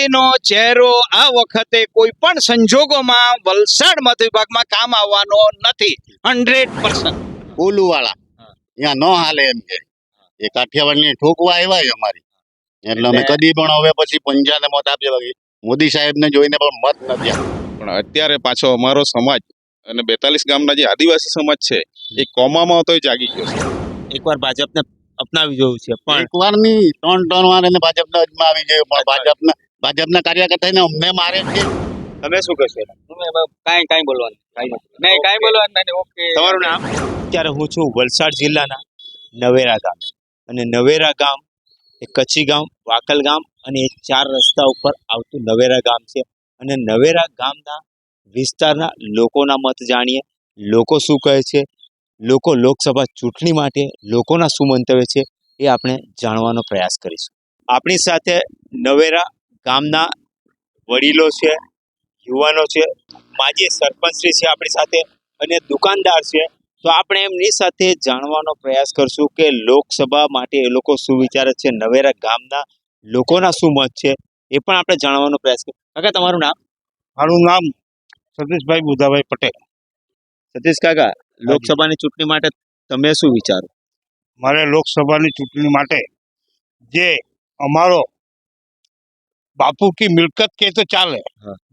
મોદીનો ચહેરો આ વખતે કોઈ પણ સંજોગોમાં વલસાડ મત વિભાગમાં કામ આવવાનો નથી. Hundred percent. કોલુવાળા અહીંયા ન હાલે એમ કે. એ કાઠિયાવાડની ઠોકવા આવ્યા અમારી. એટલે અમે કદી પણ હવે પછી પંજાને મત આપીએ બાકી. મોદી સાહેબને જોઈને પણ મત નથી પણ અત્યારે પાછો અમારો સમાજ અને બેતાલીસ ગામના જે આદિવાસી સમાજ છે એ કોમામાં તો જાગી ગયો છે. એકવાર ભાજપને અપનાવી જોયું છે પણ એકવારની ત્રણ ત્રણ વાર એને ભાજપના અજમાં આવી જાય પણ ભાજપના ભાજપના કાર્યકર્તાને અમને મારે છે. તમે શું કહેશો કાંઈ કાંઈ બોલવાનું નહીં કાંઈ બોલવાનું નહીં ઓકે તમારું નામ? અત્યારે હું છું વલસાડ જિલ્લાના નવેરા ગામે. અને નવેરા ગામ એ કચ્છી ગામ વાકલ ગામ અને એ ચાર રસ્તા ઉપર આવતું નવેરા ગામ છે. અને નવેરા ગામના વિસ્તારના લોકોના મત જાણીએ. લોકો શું કહે છે? લોકો લોકસભા ચૂંટણી માટે લોકોના શું મંતવ્ય છે એ આપણે જાણવાનો પ્રયાસ કરીશું. આપણી સાથે નવેરા ગામના વડીલો છે યુવાનો છે માજી સરપંચશ્રી છે આપણી સાથે અને દુકાનદાર છે. તો આપણે એમની સાથે જાણવાનો પ્રયાસ કરશું કે લોકસભા માટે એ લોકો શું વિચારે છે નવેરા ગામના લોકોના શું મત છે એ પણ આપણે જાણવાનો પ્રયાસ કરીશું. કાકા તમારું નામ? મારું નામ સતીશભાઈ બુધાભાઈ પટેલ. સતીશ કાકા લોકસભાની ચૂંટણી માટે તમે શું વિચારો? મારે લોકસભાની ચૂંટણી માટે જે અમારો બાપુ કી મિલકત કે તો ચાલે.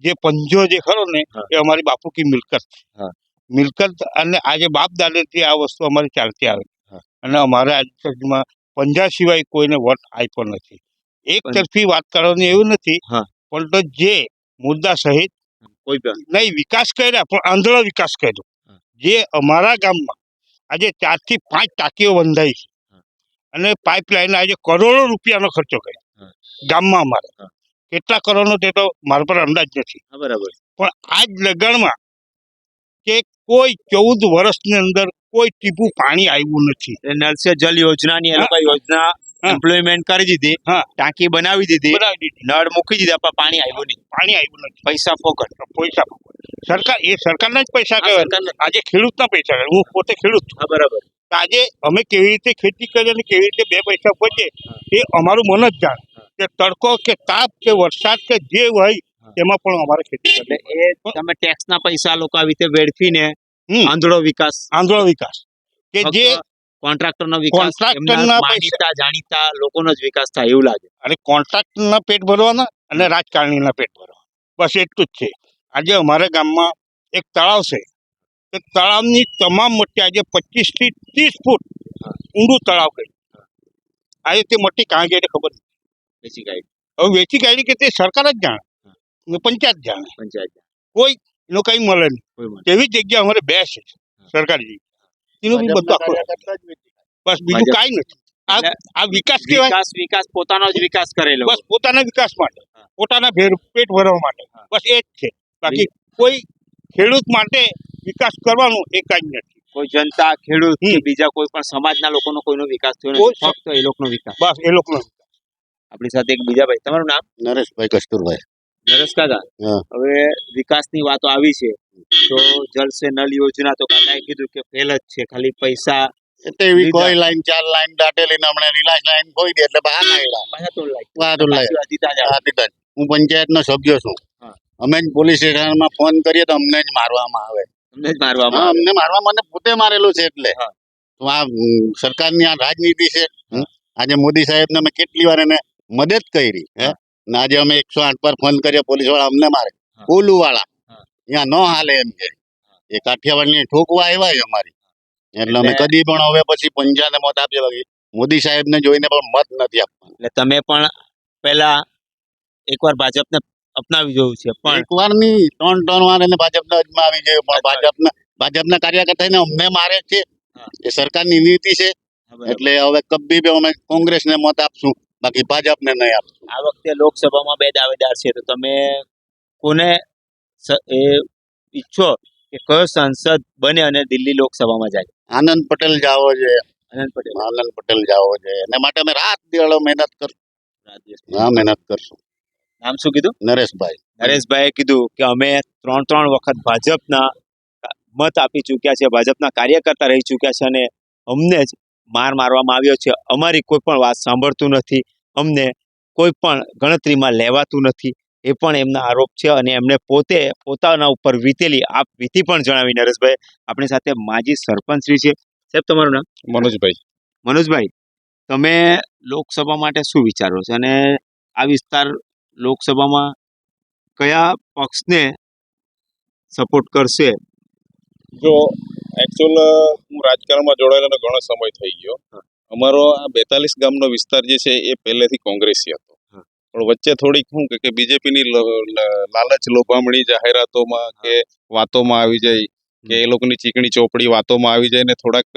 જે પંજો જે ખરો ને એ અમારી બાપુ કી મિલકત. મિલકત અને આજે બાપ દાદેથી આ વસ્તુ અમારી ચાલતી આવે. અને અમારે આજ સુધીમાં પંજા સિવાય કોઈને વોટ આપ્યો નથી. એક તરફી વાત કરવાની એવું નથી પણ તો જે મુદ્દા સહિત કોઈ નહીં વિકાસ કર્યા પણ આંધળો વિકાસ કર્યો. જે અમારા ગામમાં આજે ચારથી પાંચ ટાંકીઓ બંધાઈ છે. અને પાઇપલાઇન આજે કરોડો રૂપિયાનો ખર્ચો કર્યો. ગામમાં અમારે. કેટલા કરોડનો તે તો મારા પર અંદાજ નથી. બરાબર. પણ આજ લગનમાં કે કોઈ ચૌદ વર્ષની અંદર કોઈ ટીપું પાણી આવ્યું નથી. એટલે નળ સે જલ યોજનાની એ લોકો યોજના. એમ્પ્લોયમેન્ટ કરી દીધી. હા. ટાંકી બનાવી દીધી. નળ મૂકી દીધા પણ પાણી આવ્યું નહીં. પાણી આવ્યું નથી. પૈસા ફોકટ. પૈસા સરકાર એ સરકારના જ પૈસા કહેવાય. આજે ખેડૂતના પૈસા હું પોતે ખેડૂત બરાબર. આજે અમે કેવી રીતે ખેતી કરીએ અને કેવી રીતે બે પૈસા પહોંચે એ અમારું મન જ જાણ. કે તડકો કે તાપ કે વરસાદ કે જે હોય એમાં પણ અમારે ખેતી કરવી એ તમે ટેક્સના પૈસા લોકો આવી રીતે વેડફીને. આંધળો વિકાસ આંધળો વિકાસ. કે જે કોન્ટ્રાક્ટરનો વિકાસ કોન્ટ્રાક્ટરના માનીતા જાણીતા લોકોનો જ વિકાસ થાય એવું લાગે. અને કોન્ટ્રાક્ટના પેટ ભરવાના અને રાજકારણીના પેટ ભરવાના. બસ એટલું જ છે. આજે અમારા ગામમાં એક તળાવ છે. તે તળાવની તમામ મટી આજે પચીસથી ત્રીસ ફૂટ ઊંડું તળાવ ગઈ આજે તે મટી કાં ગઈ એટલે ખબર નથી. વેચી કાઢી. હવે વેચી કાઢી કે તે સરકાર જ જાણે. પંચાયત જાણે. પંચાયત એનો કઈ મળે નહીં. કોઈ. તેવી જગ્યા અમારે બે છે સરકારી એનું બી બધું આખું બસ બીજું કાંઈ નથી. આ વિકાસ કેવાય વિકાસ વિકાસ પોતાનો જ વિકાસ કરેલો બસ પોતાના વિકાસ માટે. પોતાના ભેર પેટ ભરવા માટે. બસ એ જ છે. બાકી કોઈ ખેડૂત માટે વિકાસ કરવાનો એ કાંઈ જ નથી. કોઈ જનતા ખેડૂત કે બીજા કોઈ પણ સમાજના લોકોનો કોઈનો વિકાસ થયો નથી. ફક્ત એ લોકોનો વિકાસ. બસ એ લોકોનો આપણી સાથે એક બીજા ભાઈ તમારું નામ? નરેશભાઈ કસ્તુરભાઈ. નરેશ કાકા. હવે વિકાસની વાતો આવી છે. તો જલ સે નલ યોજના તો કાકાએ કીધું કે ફેલ જ છે. ખાલી પૈસા એટલે એવી. કોઈ લાઈન ચાર લાઈન દાટેલી હમણાં રિલાયન્સ લાઈન ખોઈ દે એટલે બહાર. હું પંચાયતનો સભ્ય છું. અમે જ પોલીસ સ્ટેશનમાં ફોન કરીએ તો અમને જ મારવામાં આવે. અમને જ મારવામાં અમને મારવા મને પોતે મારેલું છે એટલે. તો આ સરકારની આ રાજનીતિ છે આજે મોદી સાહેબને અમે કેટલી વાર એને મદદ કરી હે? ને આજે અમે એકસો આઠ પર ફોન કર્યો પોલીસવાળા અમને મારે. ઓલું વાળા ત્યાં અહીંયા ન હાલે એમ કે. એ કાઠિયાવાડની ઠોકવા આવ્યા છે અમારી. એટલે અમે કદી પણ હવે પછી પંજાને મત આપીએ બાકી મોદી સાહેબને જોઈને પણ મત નથી આપવા એટલે તમે પણ પહેલા એકવાર ભાજપને અપનાવી જોયું છે પણ એક વારની ત્રણ ત્રણ વાર એને ભાજપના અજમાં આવી જાય પણ ભાજપના ભાજપના કાર્યકર્તાને અમને મારે છે. એ સરકારની નીતિ છે. એટલે હવે કબ્બી બે અમે કોંગ્રેસને મત આપશું બાકી ભાજપને નહીં આપશું. આ વખતે લોકસભામાં બે દાવેદાર છે તો તમે કોને એ ઈચ્છો કે કયો સાંસદ બને અને દિલ્હી લોકસભામાં જાય? આનંદ પટેલ જાવો છે આનંદ પટેલ. આનંદ પટેલ જાવો છે એના માટે અમે રાત દિવાળો મહેનત કરશું. હા મહેનત કરશું. નામ શું કીધું? નરેશભાઈ. નરેશભાઈએ કીધું કે અમે ત્રણ ત્રણ વખત ભાજપના મત આપી ચૂક્યા છે ભાજપના કાર્યકર્તા રહી ચૂક્યા છે અને અમને જ માર મારવામાં આવ્યો છે. અમારી કોઈ પણ વાત સાંભળતું નથી અમને કોઈ પણ ગણતરીમાં લેવાતું નથી. એ પણ એમના આરોપ છે અને એમને પોતે પોતાના ઉપર વીતેલી આપ વિધિ પણ જણાવી નરેશભાઈ. આપણી સાથે માજી સરપંચ શ્રી છે. સાહેબ તમારું નામ? મનોજભાઈ. મનોજભાઈ તમે લોકસભા માટે શું વિચારો છો? અને આ વિસ્તાર લોકસભામાં કયા પક્ષને સપોર્ટ કરશે? જો એકચ્યુઅલ હું રાજકારણમાં જોડાયેલો ઘણો સમય થઈ ગયો. અમારો આ બેતાલીસ ગામનો વિસ્તાર જે છે એ પહેલેથી કોંગ્રેસી હતો. પણ વચ્ચે થોડીક શું કે બીજેપીની લાલચ લોભામણી જાહેરાતોમાં કે વાતોમાં આવી જાય કે એ લોકોની ચીકણી ચોપડી વાતોમાં આવી જાય ને થોડાક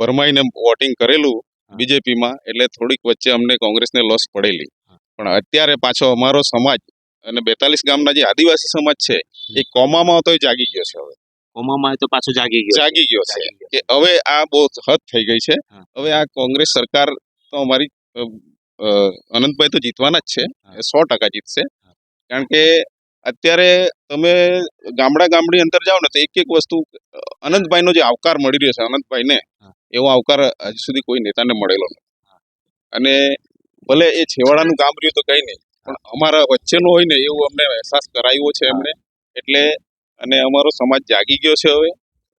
ભરમાઈને વોટિંગ કરેલું બીજેપીમાં એટલે થોડીક વચ્ચે અમને કોંગ્રેસને લોસ પડેલી. પણ અત્યારે પાછો અમારો સમાજ અને બેતાલીસ ગામના જે આદિવાસી સમાજ છે એ કોમામાં તો જાગી ગયો છે હવે. કોમામાં તો પાછો જાગી ગયો જાગી ગયો છે. કે હવે આ બહુ હદ થઈ ગઈ છે. હવે આ કોંગ્રેસ સરકાર તો અમારી અનંતભાઈ તો જીતવાના જ છે. સો ટકા જીતશે. કારણ કે અત્યારે તમે ગામડા ગામડી અંદર જાઓ ને તો એક એક વસ્તુ અનંતભાઈનો જે આવકાર મળી રહ્યો છે અનંતભાઈને. એવો આવકાર હજી સુધી કોઈ નેતાને મળેલો નથી. અને ભલે એ છેવાડાનું કામ રહ્યું તો કઈ નહીં પણ અમારા વચ્ચેનું હોય ને એવું અમને અહેસાસ કરાવ્યો છે એમણે. એટલે અને અમારો સમાજ જાગી ગયો છે હવે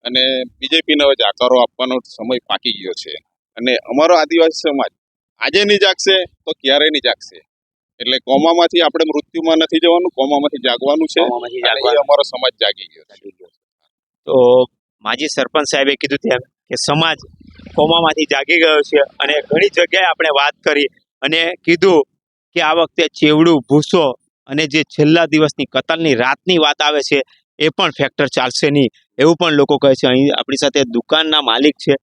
અને બીજેપીને હવે જાકારો આપવાનો સમય પાકી ગયો છે. અને અમારો આદિવાસી સમાજ આજે નહીં જાગશે તો ક્યારેય નહીં જાગશે. એટલે કોમામાંથી આપણે મૃત્યુમાં નથી જવાનું કોમામાંથી જાગવાનું છે. અમારો સમાજ જાગી ગયો તો માજી સરપંચ સાહેબે કીધું તેમ કે સમાજ કોમામાંથી જાગી ગયો છે અને ઘણી જગ્યાએ આપણે વાત કરી અને કીધું કે આ વખતે ચેવડું ભૂસો અને જે છેલ્લા દિવસની કતલની રાતની વાત આવે છે એ પણ ફેક્ટર ચાલશે નહીં. એવું પણ લોકો કહે છે. અહીં આપણી સાથે દુકાનના માલિક છે.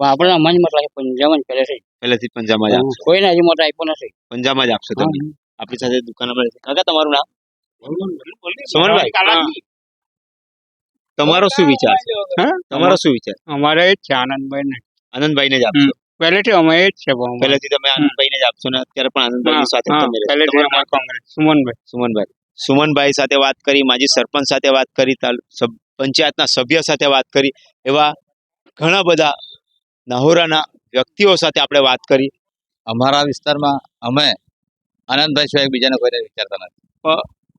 આપણા મત લાગે પંજાબ જ પહેલે પહેલેથી પંજામાં જ આપશો. કોઈને હજી મોટા આપ્યો નથી. પંજામાં જ આપશો તમે. આપણી સાથે દુકાનમાં માલિક કાકા તમારું નામ? સુમનભાઈ તમારો શું વિચાર છે? તમારો શું વિચાર? અમારે છે આનંદભાઈ છે આનંદભાઈ ને આનંદભાઈને જ આપશો. પહેલેથી અમે એ જ છે પહેલેથી તમે આનંદભાઈને જ આપશો ને અત્યારે પણ આનંદભાઈ સાથે. પહેલેથી કોંગ્રેસ સુમનભાઈ. સુમનભાઈ. સુમનભાઈ સાથે વાત કરી માજી સરપંચ સાથે વાત કરી પંચાયતના સભ્ય સાથે વાત કરી એવા ઘણા બધા નહોરાના વ્યક્તિઓ સાથે આપણે વાત કરી. અમારા વિસ્તારમાં અમે આનંદભાઈ સિવાય બીજાને કોઈને વિચારતા નથી.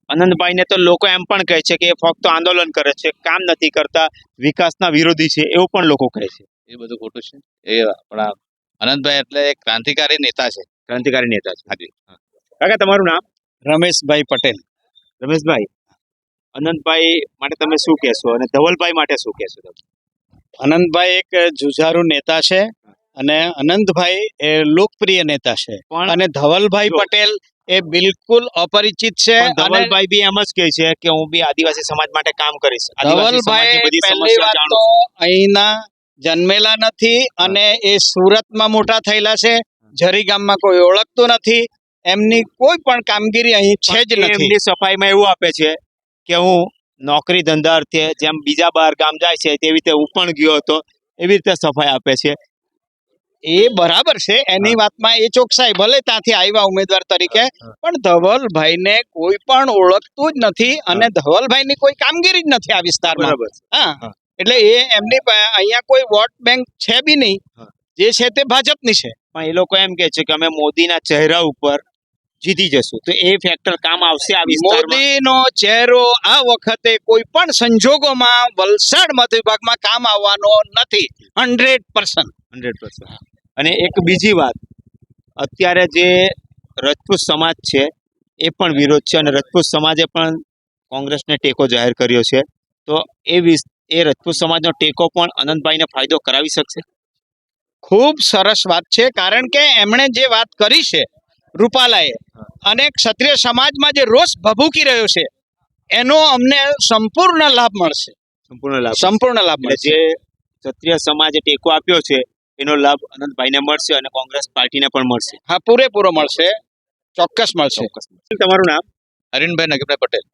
આનંદભાઈને તો લોકો એમ પણ કહે છે કે એ ફક્ત આંદોલન કરે છે કામ નથી કરતા વિકાસના વિરોધી છે એવું પણ લોકો કહે છે. એ બધું ખોટું છે. એ આપણા આનંદભાઈ એટલે ક્રાંતિકારી નેતા છે. ક્રાંતિકારી નેતા છે. હાજી. કાકા તમારું નામ? રમેશભાઈ પટેલ. રમેશભાઈ અનંતભાઈ માટે તમે શું કહેશો અને ધવલભાઈ માટે શું કહેશો તમે? અનંતભાઈ એક જુઝારુ નેતા છે અને અનંતભાઈ એ લોકપ્રિય નેતા છે. અને ધવલભાઈ પટેલ એ બિલકુલ અપરિચિત છે ધવલભાઈ બી એમ જ કહે છે કે હું બી આદિવાસી સમાજ માટે કામ કરીશ. ધવલભાઈ પહેલી વાત તો અહીંના જન્મેલા નથી અને એ સુરતમાં મોટા થયેલા છે. જરી ગામમાં કોઈ ઓળખતું નથી. એમની કોઈ પણ કામગીરી અહીં છે જ નથી. એમની સફાઈમાં એવું આપે છે કે હું નોકરી ધંધા અર્થે જેમ બીજા બહાર ગામ જાય છે તેવી રીતે હું પણ ગયો હતો એવી રીતે સફાઈ આપે છે. એ બરાબર છે. એની વાતમાં એ ચોકસાઈ ભલે ત્યાંથી આવ્યા ઉમેદવાર તરીકે પણ ધવલભાઈને કોઈ પણ ઓળખતું જ નથી અને ધવલભાઈની કોઈ કામગીરી જ નથી આ વિસ્તારમાં. હા. એટલે એ એમની અહીંયા કોઈ વોટ બેંક છે બી નહીં. જે છે તે ભાજપની છે. પણ એ લોકો એમ કે છે કે અમે મોદીના ચહેરા ઉપર જીતી જશું. તો એ ફેક્ટર કામ આવશે આ વિસ્તારમાં? મોદીનો ચહેરો આ વખતે કોઈ પણ સંજોગોમાં વલસાડ મત વિભાગમાં કામ આવવાનો નથી. Hundred percent. હંડ્રેડ અને એક બીજી વાત. અત્યારે જે રજપૂત સમાજ છે એ પણ વિરોધ છે અને રજપૂત સમાજે પણ કોંગ્રેસને ટેકો જાહેર કર્યો છે. તો એ એ રજપૂત સમાજનો ટેકો પણ અનંતભાઈને ફાયદો કરાવી શકશે. ખૂબ સરસ વાત છે કારણ કે એમણે જે વાત કરી છે રૂપાલાએ અને ક્ષત્રિય સમાજમાં જે રોષ ભભૂકી રહ્યો છે એનો અમને સંપૂર્ણ લાભ મળશે. સંપૂર્ણ લાભ સંપૂર્ણ લાભ મળશે. જે ક્ષત્રિય સમાજે ટેકો આપ્યો છે એનો લાભ અનંતભાઈને મળશે અને કોંગ્રેસ પાર્ટીને પણ મળશે. હા પૂરેપૂરો મળશે. ચોક્કસ મળશે. તમારું નામ? હરીનભાઈ નગીભાઈ પટેલ.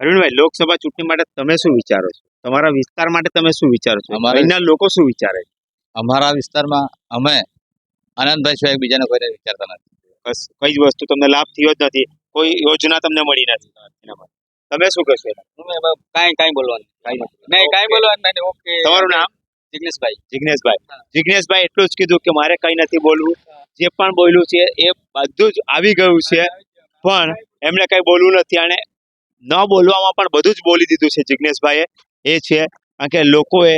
અરવિંદભાઈ લોકસભા ચૂંટણી માટે તમે શું વિચારો છો? તમારા વિસ્તાર માટે તમે શું વિચારો છો? અમારે- અહીંના લોકો શું વિચારે છે? અમારા વિસ્તારમાં અમે આનંદભાઈ સિવાય બીજાને કોઈને વિચારતા નથી. બસ કઈ જ વસ્તુ તમને લાભ થયો જ નથી. કોઈ યોજના તમને મળી નથી. તમે શું કહેશો? કાંઈ કાંઈ બોલવાનું. નહીં કાંઈ બોલવાનું નહીં ઓકે. તમારું નામ? જિગ્નેશભાઈ. જિગ્નેશભાઈ. જિગ્નેશભાઈ એટલું જ કીધું કે મારે કંઈ નથી બોલવું. જે પણ બોલ્યું છે એ બધું જ આવી ગયું છે. પણ એમણે કંઈ બોલવું નથી અને ન બોલવામાં પણ બધું જ બોલી દીધું છે જિજ્ઞેશભાઈએ એ છે, કારણ કે લોકોએ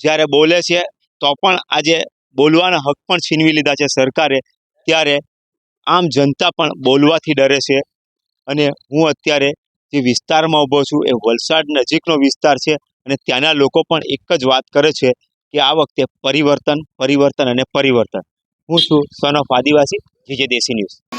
જ્યારે બોલે છે, તો પણ આજે બોલવાના હક પણ છીનવી લીધા છે સરકારે. ત્યારે આમ જનતા પણ બોલવાથી ડરે છે. અને હું અત્યારે જે વિસ્તારમાં ઊભો છું, એ વલસાડ નજીકનો વિસ્તાર છે અને ત્યાંના લોકો પણ એક જ વાત કરે છે કે આ વખતે પરિવર્તન પરિવર્તન અને પરિવર્તન. હું છું son of Adivasi GJ Desi news